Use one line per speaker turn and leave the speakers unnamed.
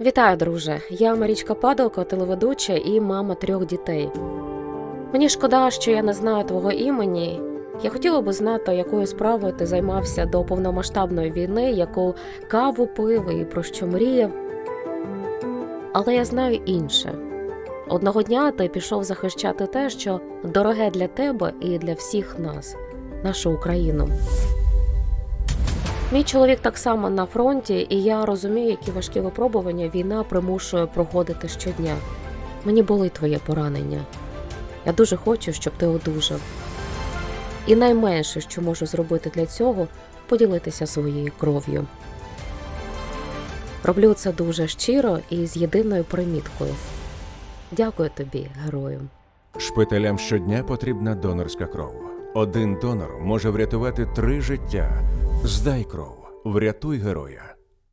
Вітаю, друже. Я Марічка Падалко, телеведуча і мама трьох дітей. Мені шкода, що я не знаю твого імені. Я хотіла би знати, якою справою ти займався до повномасштабної війни, яку каву пив і про що мріяв. Але я знаю інше. Одного дня ти пішов захищати те, що дороге для тебе і для всіх нас, нашу Україну. Мій чоловік так само на фронті, і я розумію, які важкі випробування війна примушує проходити щодня. Мені болить твоє поранення. Я дуже хочу, щоб ти одужав. І найменше, що можу зробити для цього, поділитися своєю кров'ю. Роблю це дуже щиро і з єдиною приміткою. Дякую тобі, герою.
Шпиталям щодня потрібна донорська кров. Один донор може врятувати три життя. Здай кров, врятуй героя.